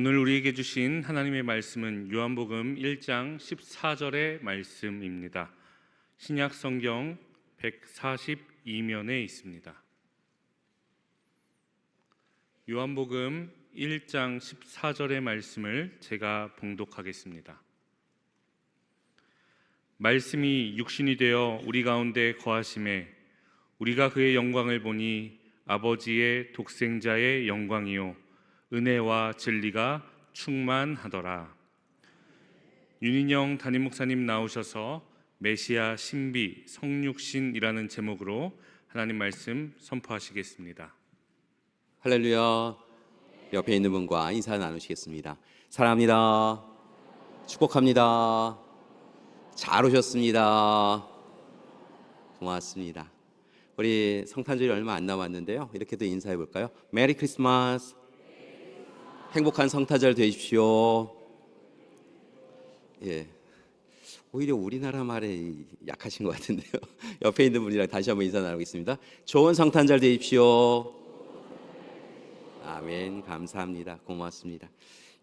오늘 우리에게 주신 하나님의 말씀은 요한복음 1장 14절의 말씀입니다. 신약 성경 142면에 있습니다. 요한복음 1장 14절의 말씀을 제가 봉독하겠습니다. 말씀이 육신이 되어 우리 가운데 거하심에 우리가 그의 영광을 보니 아버지의 독생자의 영광이요 은혜와 진리가 충만하더라. 윤인영 담임 목사님 나오셔서 메시아 신비 성육신이라는 제목으로 하나님 말씀 선포하시겠습니다. 할렐루야. 옆에 있는 분과 인사 나누시겠습니다. 사랑합니다. 축복합니다. 잘 오셨습니다. 고맙습니다. 우리 성탄절이 얼마 안 남았는데요. 이렇게도 인사해 볼까요? 메리 크리스마스. 행복한 성탄절 되십시오. 예. 오히려 우리나라 말에 약하신 것 같은데요. 옆에 있는 분이랑 다시 한번 인사 나누겠습니다. 좋은 성탄절 되십시오. 아멘. 감사합니다. 고맙습니다.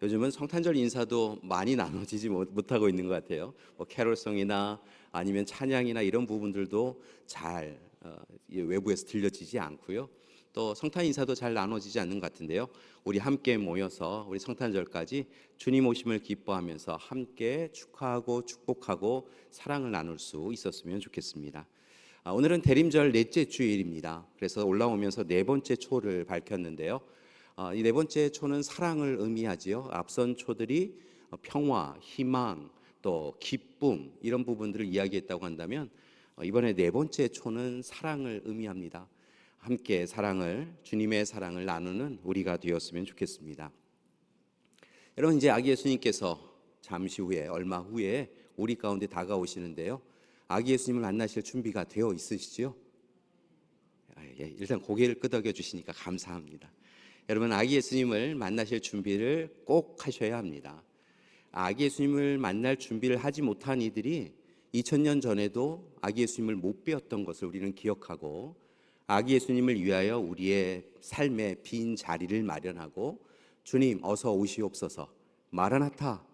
요즘은 성탄절 인사도 많이 나눠지지 못- 못하고 있는 것 같아요. 뭐 캐롤송이나 아니면 찬양이나 이런 부분들도 잘 어, 이 외부에서 들려지지 않고요. 또 성탄 인사도 잘 나눠지지 않는 것 같은데요. 우리 함께 모여서 우리 성탄절까지 주님 오심을 기뻐하면서 함께 축하하고 축복하고 사랑을 나눌 수 있었으면 좋겠습니다. 아, 오늘은 대림절 넷째 주일입니다. 그래서 올라오면서 네 번째 초를 밝혔는데요. 아, 이네 번째 초는 사랑을 의미하지요. 앞선 초들이 평화, 희망, 또 기쁨 이런 부분들을 이야기했다고 한다면 어, 이번에 네 번째 초는 사랑을 의미합니다. 함께 사랑을 주님의 사랑을 나누는 우리가 되었으면 좋겠습니다. 여러분 이제 아기 예수님께서 잠시 후에 얼마 후에 우리 가운데 다가오시는데요. 아기 예수님을 만나실 준비가 되어 있으시지요? 아, 예, 일단 고개를 끄덕여 주시니까 감사합니다. 여러분 아기 예수님을 만나실 준비를 꼭 하셔야 합니다. 아기 예수님을 만날 준비를 하지 못한 이들이 2000년 전에도 아기 예수님을 못 배웠던 것을 우리는 기억하고 아기 예수님을 위하여 우리의 삶의 빈 자리를 마련하고 주님 어서 오시옵소서 마라나타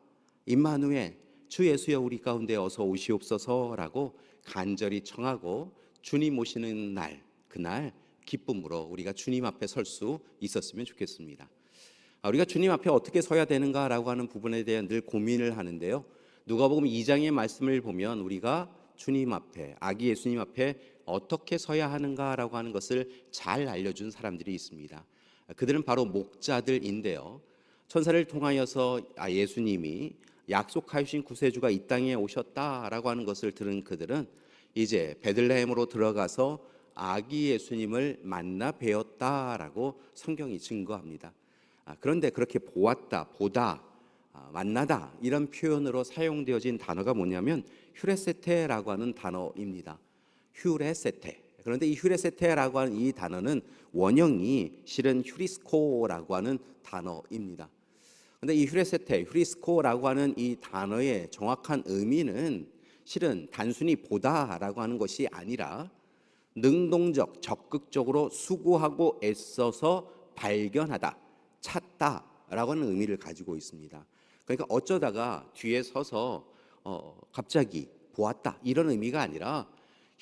임마누엘 주 예수여 우리 가운데 어서 오시옵소서라고 간절히 청하고 주님 오시는 날 그날 기쁨으로 우리가 주님 앞에 설 수 있었으면 좋겠습니다. 아, 우리가 주님 앞에 어떻게 서야 되는가라고 하는 부분에 대한 늘 고민을 하는데요. 누가복음 2장의 말씀을 보면 우리가 주님 앞에 아기 예수님 앞에 어떻게 서야 하는가라고 하는 것을 잘 알려준 사람들이 있습니다. 그들은 바로 목자들인데요. 천사를 통하여서 아, 예수님이 약속하신 구세주가 이 땅에 오셨다라고 하는 것을 들은 그들은 이제 베들레헴으로 들어가서 아기 예수님을 만나 뵈었다라고 성경이 증거합니다. 아, 그런데 그렇게 보았다, 보다, 아, 만나다 이런 표현으로 사용되어진 단어가 뭐냐면 휴레세테라고 하는 단어입니다. 휴레세테. 그런데 이 휴레세테라고 하는 이 단어는 원형이 실은 휴리스코라고 하는 단어입니다. 근데 이 휴레세테, 휴리스코라고 하는 이 단어의 정확한 의미는 실은 단순히 보다라고 하는 것이 아니라 능동적, 적극적으로 수고하고 애써서 발견하다, 찾다라고 하는 의미를 가지고 있습니다. 그러니까 어쩌다가 뒤에 서서 어, 갑자기 보았다 이런 의미가 아니라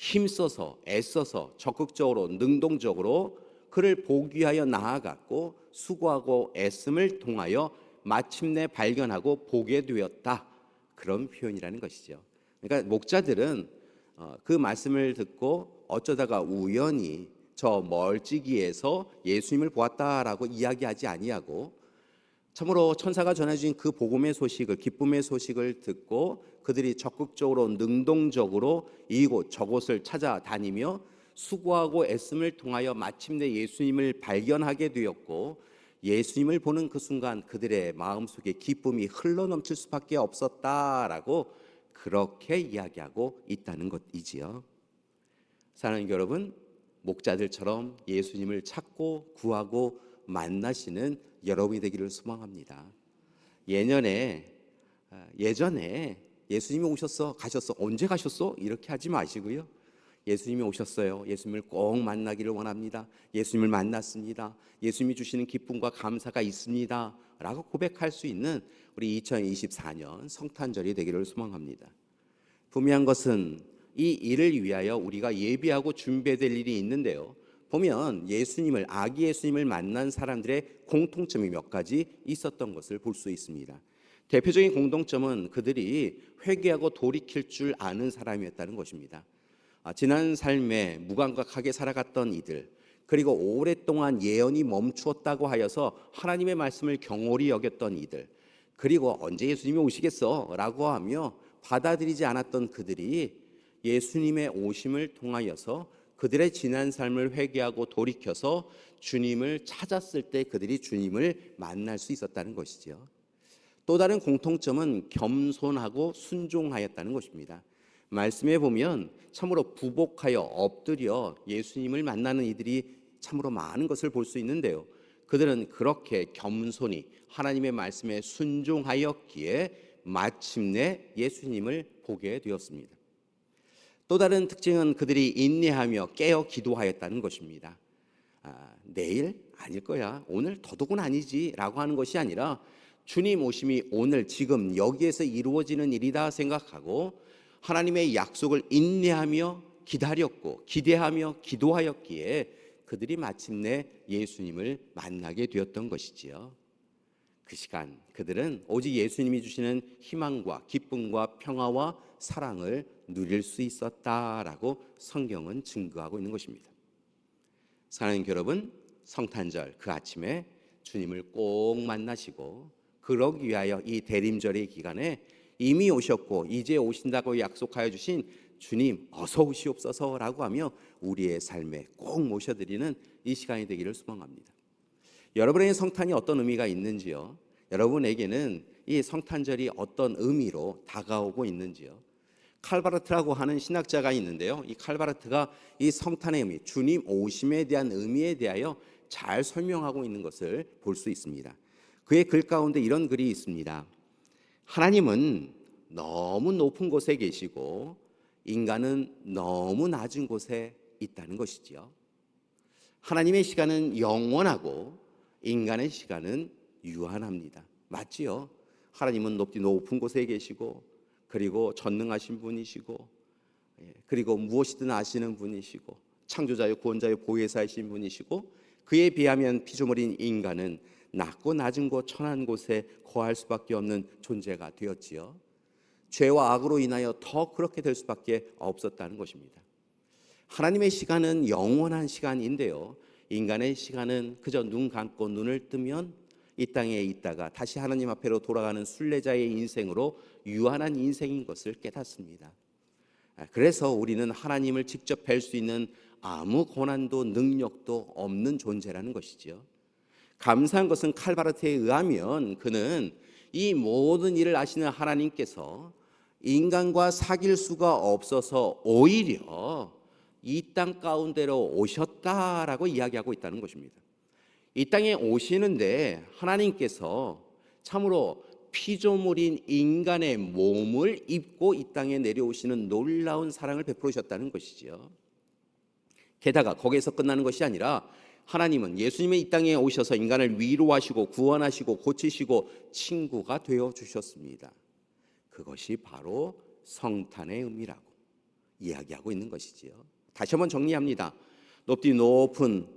힘써서 애써서 적극적으로 능동적으로 그를 보기 위하여 나아갔고 수고하고 애씀을 통하여 마침내 발견하고 보게 되었다 그런 표현이라는 것이죠. 그러니까 목자들은 어, 그 말씀을 듣고 어쩌다가 우연히 저 멀찍이에서 예수님을 보았다라고 이야기하지 아니하고 참으로 천사가 전해주신 그 복음의 소식을 기쁨의 소식을 듣고 그들이 적극적으로 능동적으로 이곳 저곳을 찾아다니며 수고하고 애씀을 통하여 마침내 예수님을 발견하게 되었고 예수님을 보는 그 순간 그들의 마음속에 기쁨이 흘러넘칠 수밖에 없었다라고 그렇게 이야기하고 있다는 것이지요. 사랑하는 여러분, 목자들처럼 예수님을 찾고 구하고 만나시는 여러분이 되기를 소망합니다. 예년에 아, 예전에 예수님이 오셨어 가셨어 언제 가셨어 이렇게 하지 마시고요. 예수님이 오셨어요. 예수님을 꼭 만나기를 원합니다. 예수님을 만났습니다. 예수님이 주시는 기쁨과 감사가 있습니다. 라고 고백할 수 있는 우리 2024년 성탄절이 되기를 소망합니다. 분명한 것은 이 일을 위하여 우리가 예비하고 준비될 일이 있는데요. 보면 예수님을 아기 예수님을 만난 사람들의 공통점이 몇 가지 있었던 것을 볼 수 있습니다. 대표적인 공동점은 그들이 회개하고 돌이킬 줄 아는 사람이었다는 것입니다. 아, 지난 삶에 무감각하게 살아갔던 이들 그리고 오랫동안 예언이 멈추었다고 하여서 하나님의 말씀을 경홀히 여겼던 이들 그리고 언제 예수님이 오시겠어라고 하며 받아들이지 않았던 그들이 예수님의 오심을 통하여서 그들의 지난 삶을 회개하고 돌이켜서 주님을 찾았을 때 그들이 주님을 만날 수 있었다는 것이죠. 또 다른 공통점은 겸손하고 순종하였다는 것입니다. 말씀에 보면 참으로 부복하여 엎드려 예수님을 만나는 이들이 참으로 많은 것을 볼 수 있는데요. 그들은 그렇게 겸손히 하나님의 말씀에 순종하였기에 마침내 예수님을 보게 되었습니다. 또 다른 특징은 그들이 인내하며 깨어 기도하였다는 것입니다. 아, 내일 아닐 거야. 오늘 더더군 아니지라고 하는 것이 아니라 주님 오심이 오늘 지금 여기에서 이루어지는 일이다 생각하고 하나님의 약속을 인내하며 기다렸고 기대하며 기도하였기에 그들이 마침내 예수님을 만나게 되었던 것이지요. 그 시간 그들은 오직 예수님이 주시는 희망과 기쁨과 평화와 사랑을 누릴 수 있었다라고 성경은 증거하고 있는 것입니다. 사랑하는 여러분, 성탄절 그 아침에 주님을 꼭 만나시고 그러기 위하여 이 대림절의 기간에 이미 오셨고 이제 오신다고 약속하여 주신 주님 어서 오시옵소서라고 하며 우리의 삶에 꼭 모셔드리는 이 시간이 되기를 소망합니다. 여러분의 성탄이 어떤 의미가 있는지요? 여러분에게는 이 성탄절이 어떤 의미로 다가오고 있는지요? 칼바르트라고 하는 신학자가 있는데요. 이 칼바르트가 이 성탄의 의미, 주님 오심에 대한 의미에 대하여 잘 설명하고 있는 것을 볼 수 있습니다. 그의 글 가운데 이런 글이 있습니다. 하나님은 너무 높은 곳에 계시고 인간은 너무 낮은 곳에 있다는 것이지요. 하나님의 시간은 영원하고 인간의 시간은 유한합니다. 맞지요? 하나님은 높디 높은 곳에 계시고 그리고 전능하신 분이시고 예, 그리고 무엇이든 아시는 분이시고 창조자요 구원자요 보혜사이신 분이시고 그에 비하면 피조물인 인간은 낮고 낮은 곳 천한 곳에 거할 수밖에 없는 존재가 되었지요. 죄와 악으로 인하여 더 그렇게 될 수밖에 없었다는 것입니다. 하나님의 시간은 영원한 시간인데요. 인간의 시간은 그저 눈 감고 눈을 뜨면 이 땅에 있다가 다시 하나님 앞에로 돌아가는 순례자의 인생으로 유한한 인생인 것을 깨닫습니다. 아, 그래서 우리는 하나님을 직접 뵐 수 있는 아무 고난도 능력도 없는 존재라는 것이지요. 감사한 것은 칼바르트에 의하면 그는 이 모든 일을 아시는 하나님께서 인간과 사귈 수가 없어서 오히려 이 땅 가운데로 오셨다라고 이야기하고 있다는 것입니다. 이 땅에 오시는데 하나님께서 참으로 피조물인 인간의 몸을 입고 이 땅에 내려오시는 놀라운 사랑을 베풀으셨다는 것이지요. 게다가 거기에서 끝나는 것이 아니라 하나님은 예수님의 이 땅에 오셔서 인간을 위로하시고 구원하시고 고치시고 친구가 되어 주셨습니다. 그것이 바로 성탄의 의미라고 이야기하고 있는 것이지요. 다시 한번 정리합니다. 높디 높은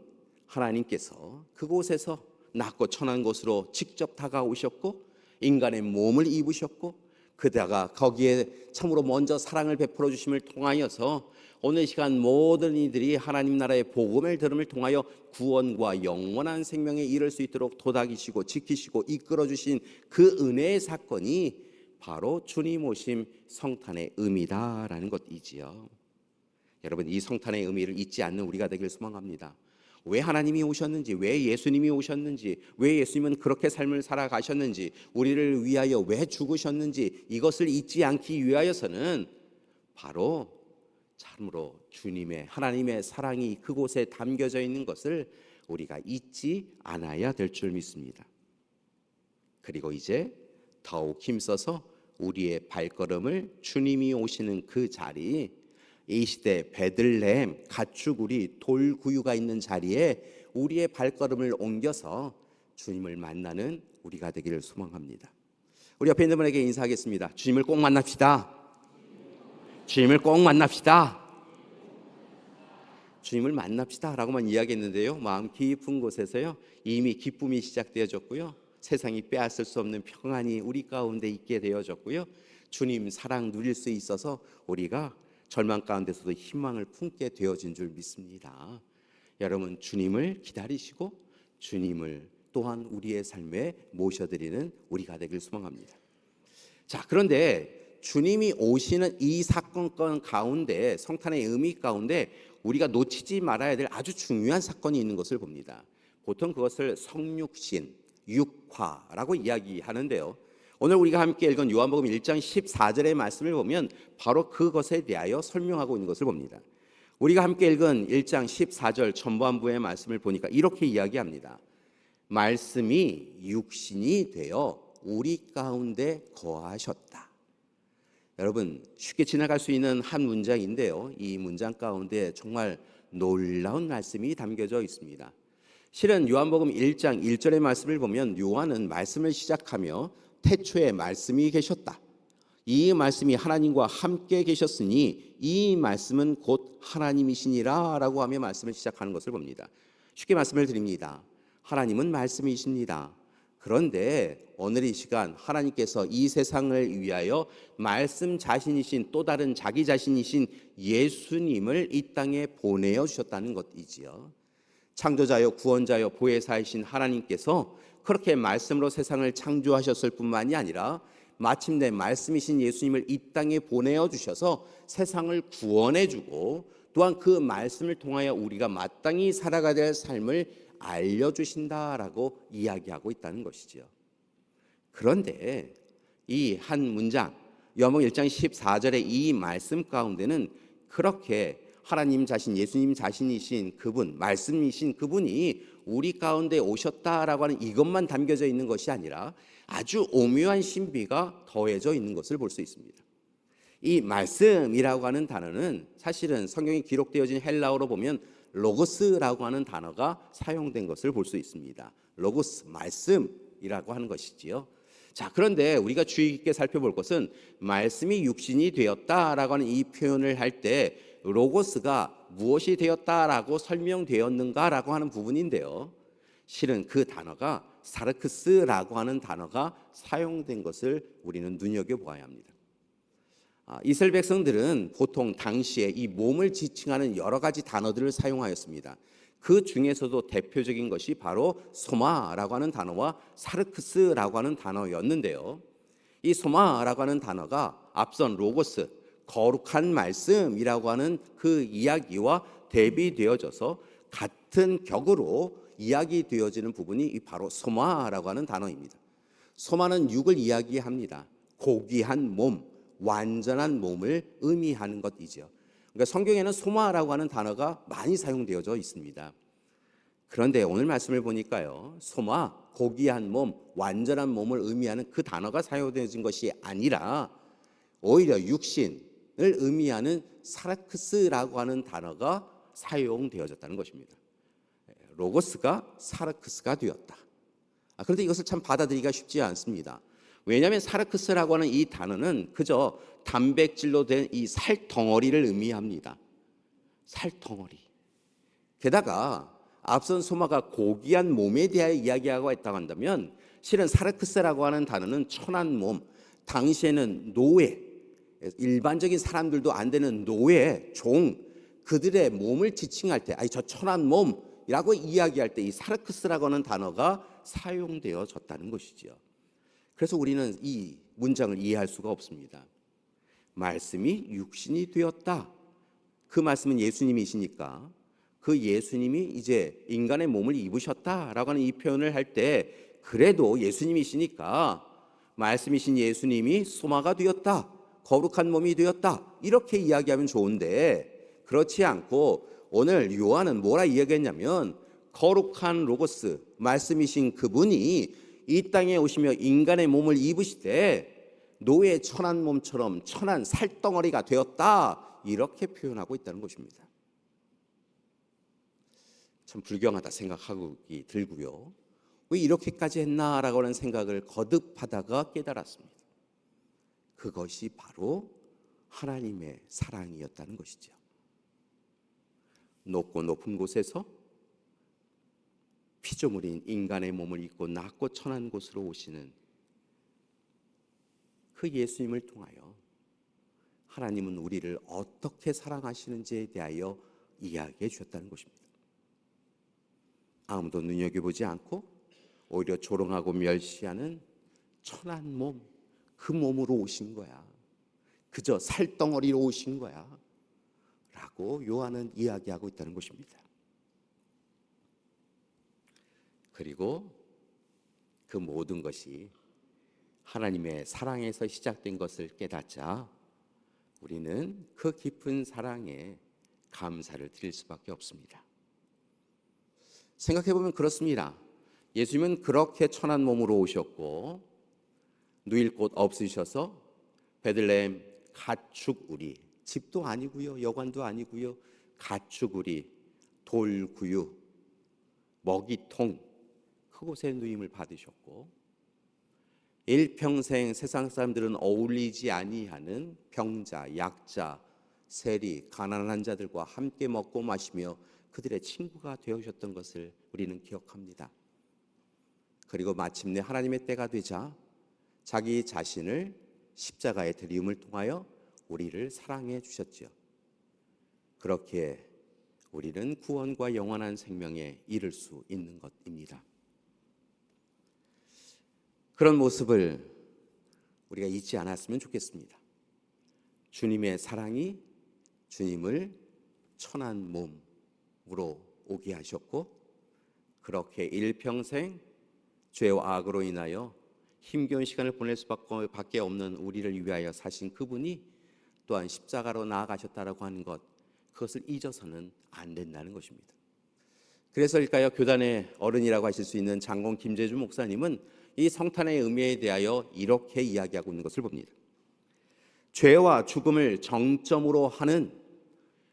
하나님께서 그곳에서 낮고 천한 곳으로 직접 다가오셨고 인간의 몸을 입으셨고 그다가 거기에 참으로 먼저 사랑을 베풀어 주심을 통하여서 오늘 시간 모든 이들이 하나님 나라의 복음을 들음을 통하여 구원과 영원한 생명에 이를 수 있도록 도닥이시고 지키시고 이끌어 주신 그 은혜의 사건이 바로 주님 오심 성탄의 의미다라는 것이지요. 여러분 이 성탄의 의미를 잊지 않는 우리가 되길 소망합니다. 왜 하나님이 오셨는지, 왜 예수님이 오셨는지, 왜 예수님은 그렇게 삶을 살아가셨는지, 우리를 위하여 왜 죽으셨는지 이것을 잊지 않기 위하여서는 바로 참으로 주님의 하나님의 사랑이 그곳에 담겨져 있는 것을 우리가 잊지 않아야 될 줄 믿습니다. 그리고 이제 더욱 힘써서 우리의 발걸음을 주님이 오시는 그 자리 이 시대 베들레헴 가축우리 돌구유가 있는 자리에 우리의 발걸음을 옮겨서 주님을 만나는 우리가 되기를 소망합니다. 우리 옆에 있는 분에게 인사하겠습니다. 주님을 꼭 만납시다. 주님을 꼭 만납시다. 주님을 만납시다라고만 이야기했는데요. 마음 깊은 곳에서요. 이미 기쁨이 시작되어졌고요. 세상이 빼앗을 수 없는 평안이 우리 가운데 있게 되어졌고요. 주님 사랑 누릴 수 있어서 우리가 절망 가운데서도 희망을 품게 되어진 줄 믿습니다. 여러분 주님을 기다리시고 주님을 또한 우리의 삶에 모셔드리는 우리가 되길 소망합니다. 자, 그런데 주님이 오시는 이 사건건 가운데 성탄의 의미 가운데 우리가 놓치지 말아야 될 아주 중요한 사건이 있는 것을 봅니다. 보통 그것을 성육신, 육화라고 이야기하는데요. 오늘 우리가 함께 읽은 요한복음 1장 14절의 말씀을 보면 바로 그것에 대하여 설명하고 있는 것을 봅니다. 우리가 함께 읽은 1장 14절 전반부의 말씀을 보니까 이렇게 이야기합니다. 말씀이 육신이 되어 우리 가운데 거하셨다. 여러분 쉽게 지나갈 수 있는 한 문장인데요. 이 문장 가운데 정말 놀라운 말씀이 담겨져 있습니다. 실은 요한복음 1장 1절의 말씀을 보면 요한은 말씀을 시작하며 태초에 말씀이 계셨다. 이 말씀이 하나님과 함께 계셨으니 이 말씀은 곧 하나님이시니라 라고 하며 말씀을 시작하는 것을 봅니다. 쉽게 말씀을 드립니다. 하나님은 말씀이십니다. 그런데 오늘 이 시간 하나님께서 이 세상을 위하여 말씀 자신이신 또 다른 자기 자신이신 예수님을 이 땅에 보내어 주셨다는 것이지요. 창조자여 구원자여 보혜사이신 하나님께서 그렇게 말씀으로 세상을 창조하셨을 뿐만이 아니라 마침내 말씀이신 예수님을 이 땅에 보내어 주셔서 세상을 구원해 주고 또한 그 말씀을 통하여 우리가 마땅히 살아가야 될 삶을 알려 주신다라고 이야기하고 있다는 것이지요. 그런데 이 한 문장 요한복음 1장 14절의 이 말씀 가운데는 그렇게 하나님 자신 예수님 자신이신 그분 말씀이신 그분이 우리 가운데 오셨다라고 하는 이것만 담겨져 있는 것이 아니라 아주 오묘한 신비가 더해져 있는 것을 볼 수 있습니다. 이 말씀이라고 하는 단어는 사실은 성경에 기록되어진 헬라어로 보면 로고스라고 하는 단어가 사용된 것을 볼 수 있습니다. 로고스 말씀이라고 하는 것이지요. 자, 그런데 우리가 주의 깊게 살펴볼 것은 말씀이 육신이 되었다라고 하는 이 표현을 할 때 로고스가 무엇이 되었다라고 설명되었는가라고 하는 부분인데요. 실은 그 단어가 사르크스라고 하는 단어가 사용된 것을 우리는 눈여겨 보아야 합니다. 아, 이스라엘 백성들은 보통 당시에 이 몸을 지칭하는 여러 가지 단어들을 사용하였습니다. 그 중에서도 대표적인 것이 바로 소마라고 하는 단어와 사르크스라고 하는 단어였는데요. 이 소마라고 하는 단어가 앞선 로고스 거룩한 말씀이라고 하는 그 이야기와 대비되어져서 같은 격으로 이야기되어지는 부분이 바로 소마라고 하는 단어입니다. 소마는 육을 이야기합니다. 고귀한 몸, 완전한 몸을 의미하는 것이죠. 그러니까 성경에는 소마라고 하는 단어가 많이 사용되어져 있습니다. 그런데 오늘 말씀을 보니까요. 소마, 고귀한 몸, 완전한 몸을 의미하는 그 단어가 사용되어진 것이 아니라 오히려 육신을 의미하는 사라크스라고 하는 단어가 사용되어졌다는 것입니다. 로고스가 사라크스가 되었다. 아, 그런데 이것을 참 받아들이기가 쉽지 않습니다. 왜냐하면 사르크스라고 하는 이 단어는 그저 단백질로 된 이 살덩어리를 의미합니다. 살덩어리. 게다가 앞선 소마가 고귀한 몸에 대하여 이야기하고 있다고 한다면 실은 사르크스라고 하는 단어는 천한 몸, 당시에는 노예, 일반적인 사람들도 안 되는 노예, 종, 그들의 몸을 지칭할 때, 아니 저 천한 몸이라고 이야기할 때 이 사르크스라고 하는 단어가 사용되어졌다는 것이지요. 그래서 우리는 이 문장을 이해할 수가 없습니다. 말씀이 육신이 되었다. 그 말씀은 예수님이시니까 그 예수님이 이제 인간의 몸을 입으셨다라고 하는 이 표현을 할 때 그래도 예수님이시니까 말씀이신 예수님이 소마가 되었다. 거룩한 몸이 되었다. 이렇게 이야기하면 좋은데 그렇지 않고 오늘 요한은 뭐라 이야기했냐면 거룩한 로고스 말씀이신 그분이 이 땅에 오시며 인간의 몸을 입으시되 노예 천한 몸처럼 천한 살덩어리가 되었다 이렇게 표현하고 있다는 것입니다. 참 불경하다 생각하기 들고요. 왜 이렇게까지 했나라고 하는 생각을 거듭하다가 깨달았습니다. 그것이 바로 하나님의 사랑이었다는 것이죠. 높고 높은 곳에서 피조물인 인간의 몸을 입고 낮고 천한 곳으로 오시는 그 예수님을 통하여 하나님은 우리를 어떻게 사랑하시는지에 대하여 이야기해 주셨다는 것입니다. 아무도 눈여겨보지 않고 오히려 조롱하고 멸시하는 천한 몸, 그 몸으로 오신 거야. 그저 살덩어리로 오신 거야. 라고 요한은 이야기하고 있다는 것입니다. 그리고 그 모든 것이 하나님의 사랑에서 시작된 것을 깨닫자 우리는 그 깊은 사랑에 감사를 드릴 수밖에 없습니다. 생각해 보면 그렇습니다. 예수님은 그렇게 천한 몸으로 오셨고 누일 곳 없으셔서 베들레헴 가축 우리 집도 아니고요 여관도 아니고요 가축 우리 돌구유 먹이통 그곳에 누임을 받으셨고 일평생 세상 사람들은 어울리지 아니하는 병자, 약자, 세리, 가난한 자들과 함께 먹고 마시며 그들의 친구가 되어주셨던 것을 우리는 기억합니다. 그리고 마침내 하나님의 때가 되자 자기 자신을 십자가에 드림을 통하여 우리를 사랑해 주셨지요. 그렇게 우리는 구원과 영원한 생명에 이를 수 있는 것입니다. 그런 모습을 우리가 잊지 않았으면 좋겠습니다. 주님의 사랑이 주님을 천한 몸으로 오게 하셨고 그렇게 일평생 죄와 악으로 인하여 힘겨운 시간을 보낼 수밖에 없는 우리를 위하여 사신 그분이 또한 십자가로 나아가셨다라고 하는 것 그것을 잊어서는 안 된다는 것입니다. 그래서일까요? 교단의 어른이라고 하실 수 있는 장공 김재주 목사님은 이 성탄의 의미에 대하여 이렇게 이야기하고 있는 것을 봅니다. 죄와 죽음을 정점으로 하는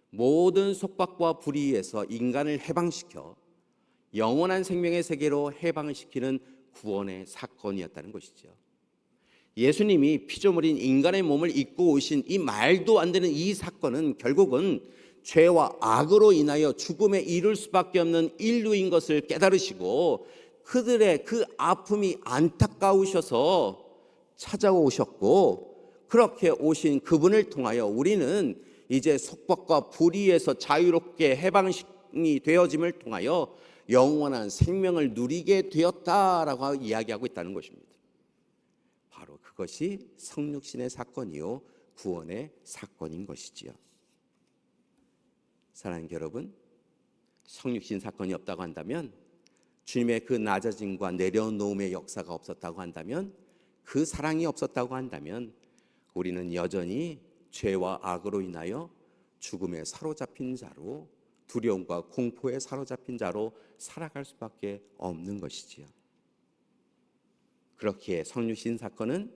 모든 속박과 불의에서 인간을 해방시켜 영원한 생명의 세계로 해방시키는 구원의 사건이었다는 것이죠. 예수님이 피조물인 인간의 몸을 입고 오신 이 말도 안 되는 이 사건은 결국은 죄와 악으로 인하여 죽음에 이를 수밖에 없는 인류인 것을 깨달으시고 그들의 그 아픔이 안타까우셔서 찾아오셨고 그렇게 오신 그분을 통하여 우리는 이제 속박과 불의에서 자유롭게 해방이 되어짐을 통하여 영원한 생명을 누리게 되었다라고 이야기하고 있다는 것입니다. 바로 그것이 성육신의 사건이요 구원의 사건인 것이지요. 사랑하는 여러분, 성육신 사건이 없다고 한다면 주님의 그 낮아짐과 내려놓음의 역사가 없었다고 한다면 그 사랑이 없었다고 한다면 우리는 여전히 죄와 악으로 인하여 죽음에 사로잡힌 자로 두려움과 공포에 사로잡힌 자로 살아갈 수밖에 없는 것이지요. 그렇기에 성육신 사건은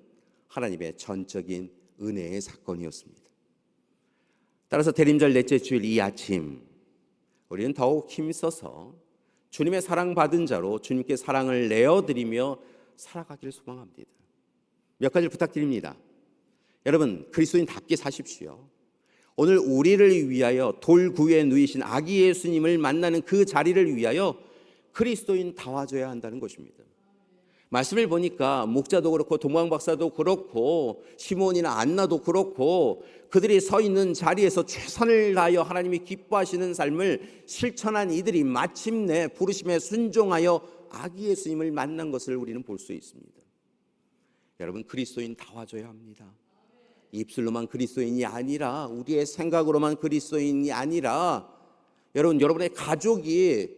하나님의 전적인 은혜의 사건이었습니다. 따라서 대림절 넷째 주일 이 아침 우리는 더욱 힘써서 주님의 사랑받은 자로 주님께 사랑을 내어드리며 살아가기를 소망합니다. 몇 가지 부탁드립니다. 여러분 그리스도인답게 사십시오. 오늘 우리를 위하여 돌구에 누이신 아기 예수님을 만나는 그 자리를 위하여 그리스도인 다 와줘야 한다는 것입니다. 말씀을 보니까 목자도 그렇고 동방 박사도 그렇고 시몬이나 안나도 그렇고 그들이 서 있는 자리에서 최선을 다하여 하나님이 기뻐하시는 삶을 실천한 이들이 마침내 부르심에 순종하여 아기 예수님을 만난 것을 우리는 볼 수 있습니다. 여러분 그리스도인 다 와줘야 합니다. 입술로만 그리스도인이 아니라 우리의 생각으로만 그리스도인이 아니라 여러분 여러분의 가족이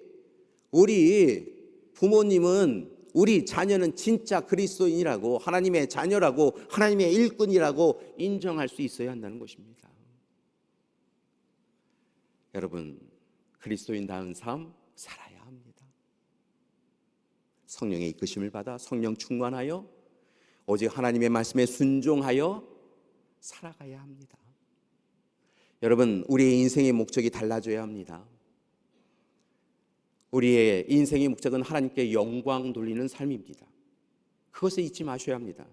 우리 부모님은 우리 자녀는 진짜 그리스도인이라고 하나님의 자녀라고 하나님의 일꾼이라고 인정할 수 있어야 한다는 것입니다. 여러분 그리스도인다운 삶 살아야 합니다. 성령의 이끄심을 받아 성령 충만하여 오직 하나님의 말씀에 순종하여 살아가야 합니다. 여러분, 우리의 인생의 목적이 달라져야 합니다. 우리의 인생의 목적은 하나님께 영광 돌리는 삶입니다. 그것을 잊지 마셔야 합니다.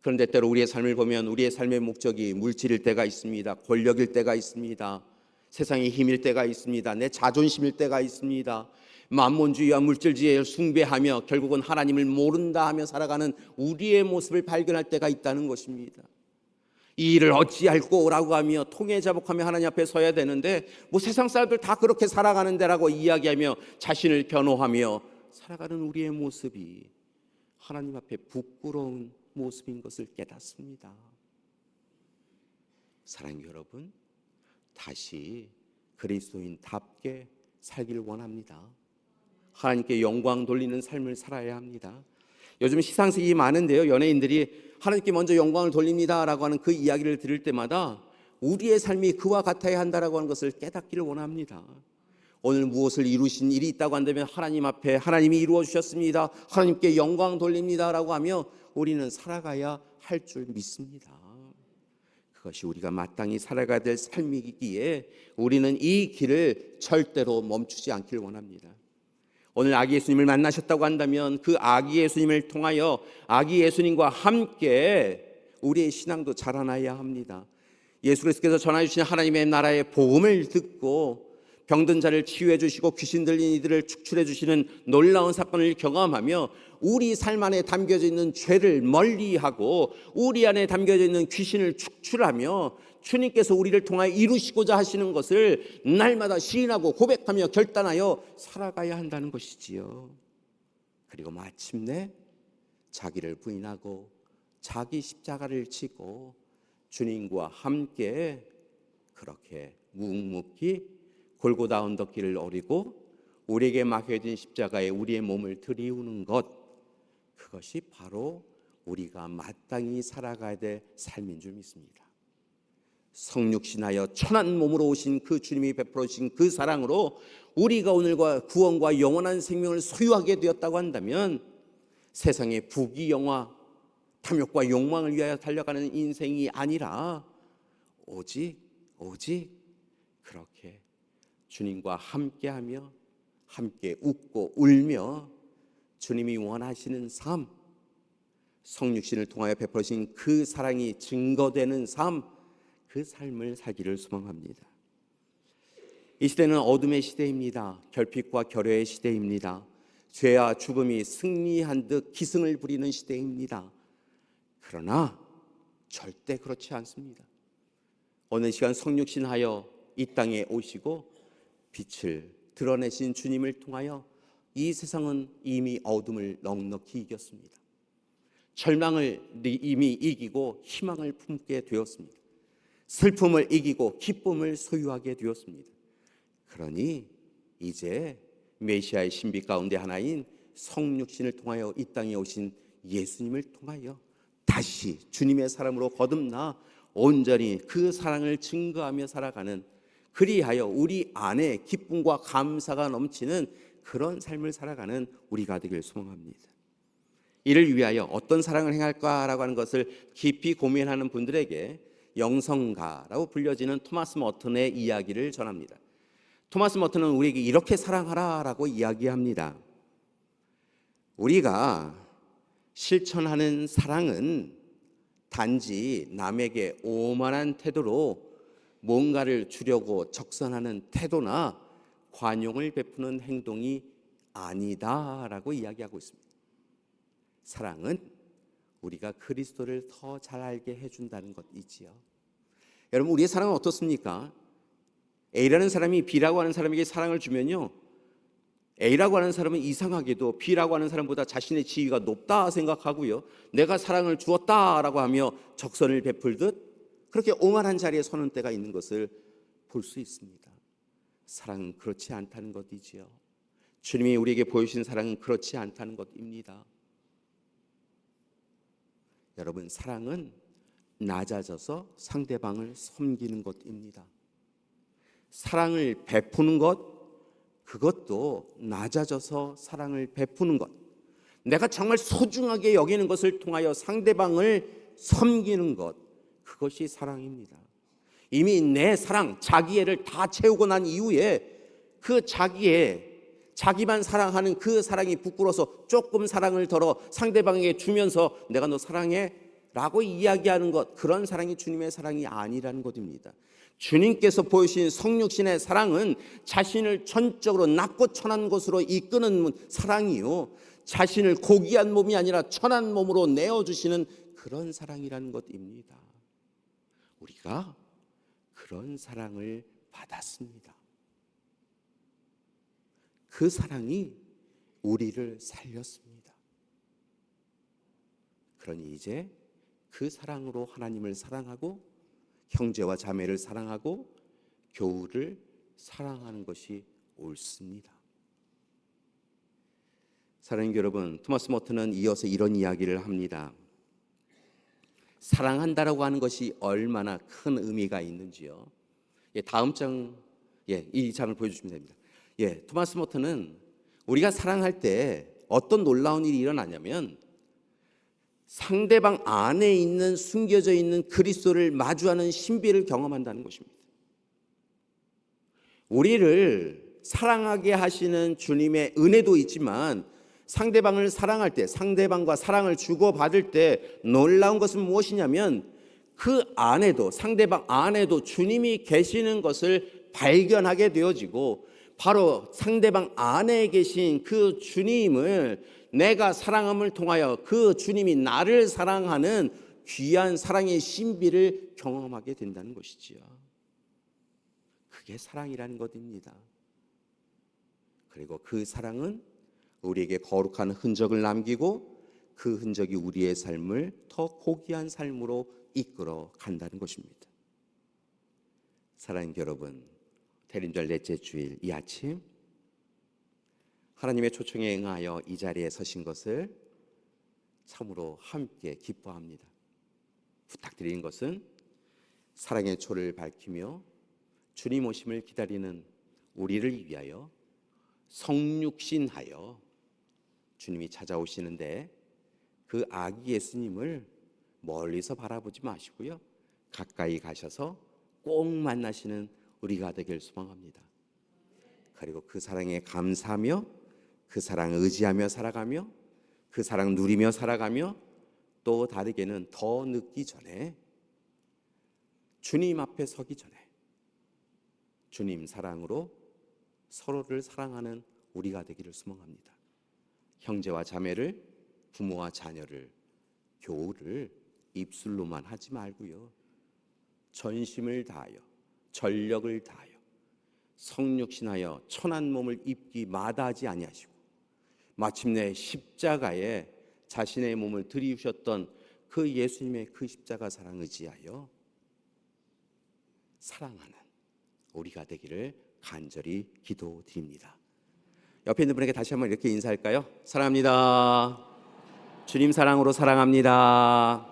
그런데 때로 우리의 삶을 보면 우리의 삶의 목적이 물질일 때가 있습니다. 권력일 때가 있습니다. 세상의 힘일 때가 있습니다. 내 자존심일 때가 있습니다. 만몬주의와 물질주의에 숭배하며 결국은 하나님을 모른다 하며 살아가는 우리의 모습을 발견할 때가 있다는 것입니다. 이 일을 어찌할꼬라고 하며 통해 자복하며 하나님 앞에 서야 되는데 뭐 세상 사람들 다 그렇게 살아가는데라고 이야기하며 자신을 변호하며 살아가는 우리의 모습이 하나님 앞에 부끄러운 모습인 것을 깨닫습니다. 사랑하는 여러분, 다시 그리스도인답게 살기를 원합니다. 하나님께 영광 돌리는 삶을 살아야 합니다. 요즘 시상식이 많은데요. 연예인들이 하나님께 먼저 영광을 돌립니다라고 하는 그 이야기를 들을 때마다 우리의 삶이 그와 같아야 한다라고 하는 것을 깨닫기를 원합니다. 오늘 무엇을 이루신 일이 있다고 한다면 하나님 앞에 하나님이 이루어 주셨습니다. 하나님께 영광 돌립니다라고 하며 우리는 살아가야 할 줄 믿습니다. 그것이 우리가 마땅히 살아가야 될 삶이기에 우리는 이 길을 절대로 멈추지 않길 원합니다. 오늘 아기 예수님을 만나셨다고 한다면 그 아기 예수님을 통하여 아기 예수님과 함께 우리의 신앙도 자라나야 합니다. 예수 그리스도께서 전해 주신 하나님의 나라의 복음을 듣고 병든 자를 치유해 주시고 귀신 들린 이들을 축출해 주시는 놀라운 사건을 경험하며 우리 삶 안에 담겨져 있는 죄를 멀리하고 우리 안에 담겨져 있는 귀신을 축출하며 주님께서 우리를 통하여 이루시고자 하시는 것을 날마다 시인하고 고백하며 결단하여 살아가야 한다는 것이지요. 그리고 마침내 자기를 부인하고 자기 십자가를 지고 주님과 함께 그렇게 묵묵히 골고다 언덕길을 오르고 우리에게 맡겨진 십자가에 우리의 몸을 들이우는 것 그것이 바로 우리가 마땅히 살아가야 될 삶인 줄 믿습니다. 성육신하여 천한 몸으로 오신 그 주님이 베풀어 주신 그 사랑으로 우리가 오늘과 구원과 영원한 생명을 소유하게 되었다고 한다면 세상의 부귀 영화 탐욕과 욕망을 위하여 달려가는 인생이 아니라 오직 오직 그렇게 주님과 함께하며 함께 웃고 울며 주님이 원하시는 삶 성육신을 통하여 베풀어진 그 사랑이 증거되는 삶 그 삶을 살기를 소망합니다. 이 시대는 어둠의 시대입니다. 결핍과 결여의 시대입니다. 죄와 죽음이 승리한 듯 기승을 부리는 시대입니다. 그러나 절대 그렇지 않습니다. 어느 시간 성육신하여 이 땅에 오시고 빛을 드러내신 주님을 통하여 이 세상은 이미 어둠을 넉넉히 이겼습니다. 절망을 이미 이기고 희망을 품게 되었습니다. 슬픔을 이기고 기쁨을 소유하게 되었습니다. 그러니 이제 메시아의 신비 가운데 하나인 성육신을 통하여 이 땅에 오신 예수님을 통하여 다시 주님의 사람으로 거듭나 온전히 그 사랑을 증거하며 살아가는 그리하여 우리 안에 기쁨과 감사가 넘치는 그런 삶을 살아가는 우리가 되길 소망합니다. 이를 위하여 어떤 사랑을 행할까라고 하는 것을 깊이 고민하는 분들에게 영성가라고 불려지는 토마스 머튼의 이야기를 전합니다. 토마스 머튼은 우리에게 이렇게 사랑하라라고 이야기합니다. 우리가 실천하는 사랑은 단지 남에게 오만한 태도로 뭔가를 주려고 적선하는 태도나 관용을 베푸는 행동이 아니다라고 이야기하고 있습니다. 사랑은 우리가 그리스도를 더 잘 알게 해준다는 것이지요. 여러분 우리의 사랑은 어떻습니까? A라는 사람이 B라고 하는 사람에게 사랑을 주면요. A라고 하는 사람은 이상하게도 B라고 하는 사람보다 자신의 지위가 높다 생각하고요. 내가 사랑을 주었다라고 하며 적선을 베풀듯 그렇게 오만한 자리에 서는 때가 있는 것을 볼 수 있습니다. 사랑은 그렇지 않다는 것이지요. 주님이 우리에게 보여주신 사랑은 그렇지 않다는 것입니다. 여러분 사랑은 낮아져서 상대방을 섬기는 것입니다. 사랑을 베푸는 것 그것도 낮아져서 사랑을 베푸는 것. 내가 정말 소중하게 여기는 것을 통하여 상대방을 섬기는 것 그것이 사랑입니다. 이미 내 사랑, 자기애를 다 채우고 난 이후에 그 자기애, 자기만 사랑하는 그 사랑이 부끄러서 조금 사랑을 덜어 상대방에게 주면서 내가 너 사랑해 라고 이야기하는 것 그런 사랑이 주님의 사랑이 아니라는 것입니다. 주님께서 보여주신 성육신의 사랑은 자신을 전적으로 낮고 천한 것으로 이끄는 사랑이요. 자신을 고귀한 몸이 아니라 천한 몸으로 내어주시는 그런 사랑이라는 것입니다. 우리가 그런 사랑을 받았습니다. 그 사랑이 우리를 살렸습니다. 그러니 이제 그 사랑으로 하나님을 사랑하고 형제와 자매를 사랑하고 교우를 사랑하는 것이 옳습니다. 사랑하는 여러분, 토마스 모트는 이어서 이런 이야기를 합니다. 사랑한다라고 하는 것이 얼마나 큰 의미가 있는지요. 예, 다음 장, 예, 이 장을 보여주시면 됩니다. 예, 토마스 모트는 우리가 사랑할 때 어떤 놀라운 일이 일어나냐면 상대방 안에 있는 숨겨져 있는 그리스도를 마주하는 신비를 경험한다는 것입니다. 우리를 사랑하게 하시는 주님의 은혜도 있지만 상대방을 사랑할 때 상대방과 사랑을 주고받을 때 놀라운 것은 무엇이냐면 그 안에도 상대방 안에도 주님이 계시는 것을 발견하게 되어지고 바로 상대방 안에 계신 그 주님을 내가 사랑함을 통하여 그 주님이 나를 사랑하는 귀한 사랑의 신비를 경험하게 된다는 것이지요. 그게 사랑이라는 것입니다. 그리고 그 사랑은 우리에게 거룩한 흔적을 남기고 그 흔적이 우리의 삶을 더 고귀한 삶으로 이끌어 간다는 것입니다. 사랑하는 여러분, 대림절 넷째 주일 이 아침 하나님의 초청에 응하여 이 자리에 서신 것을 참으로 함께 기뻐합니다. 부탁드리는 것은 사랑의 초를 밝히며 주님 오심을 기다리는 우리를 위하여 성육신하여 주님이 찾아오시는데 그 아기 예수님을 멀리서 바라보지 마시고요. 가까이 가셔서 꼭 만나시는 우리가 되길 소망합니다. 그리고 그 사랑에 감사하며 그 사랑 의지하며 살아가며 그 사랑 누리며 살아가며 또 다르게는 더 늦기 전에 주님 앞에 서기 전에 주님 사랑으로 서로를 사랑하는 우리가 되기를 소망합니다. 형제와 자매를 부모와 자녀를 교우를 입술로만 하지 말고요. 전심을 다하여 전력을 다하여 성육신하여 천한 몸을 입기 마다하지 아니하시고 마침내 십자가에 자신의 몸을 들이우셨던 그 예수님의 그 십자가 사랑 의지하여 사랑하는 우리가 되기를 간절히 기도드립니다. 옆에 있는 분에게 다시 한번 이렇게 인사할까요? 사랑합니다. 주님 사랑으로 사랑합니다.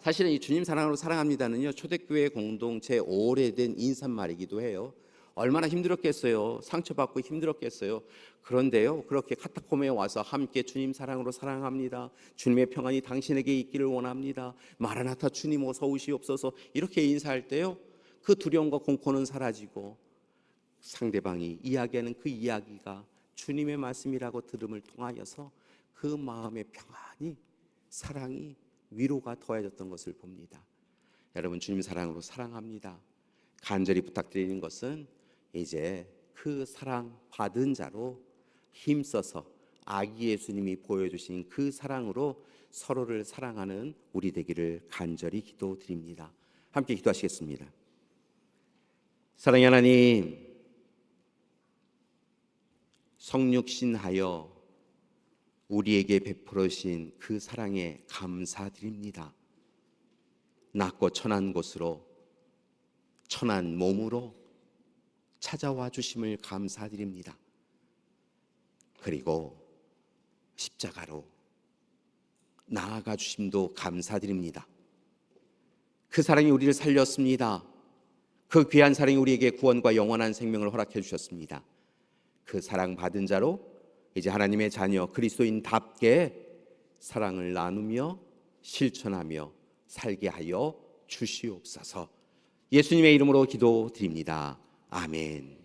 사실은 이 주님 사랑으로 사랑합니다는요 초대교회 공동체 오래된 인사말이기도 해요. 얼마나 힘들었겠어요. 상처받고 힘들었겠어요. 그런데요, 그렇게 카타콤에 와서 함께 주님 사랑으로 사랑합니다. 주님의 평안이 당신에게 있기를 원합니다. 마라나타 주님 어서 오시옵소서. 이렇게 인사할 때요, 그 두려움과 공포는 사라지고 상대방이 이야기하는 그 이야기가 주님의 말씀이라고 들음을 통하여서 그 마음의 평안이 사랑이 위로가 더해졌던 것을 봅니다. 여러분 주님 사랑으로 사랑합니다. 간절히 부탁드리는 것은 이제 그 사랑 받은 자로 힘써서 아기 예수님이 보여주신 그 사랑으로 서로를 사랑하는 우리 되기를 간절히 기도드립니다. 함께 기도하시겠습니다. 사랑의 하나님, 성육신하여 우리에게 베풀으신 그 사랑에 감사드립니다. 낮고 천한 곳으로 천한 몸으로 찾아와 주심을 감사드립니다. 그리고 십자가로 나아가 주심도 감사드립니다. 그 사랑이 우리를 살렸습니다. 그 귀한 사랑이 우리에게 구원과 영원한 생명을 허락해 주셨습니다. 그 사랑 받은 자로 이제 하나님의 자녀 그리스도인답게 사랑을 나누며 실천하며 살게 하여 주시옵소서. 예수님의 이름으로 기도드립니다. 아멘.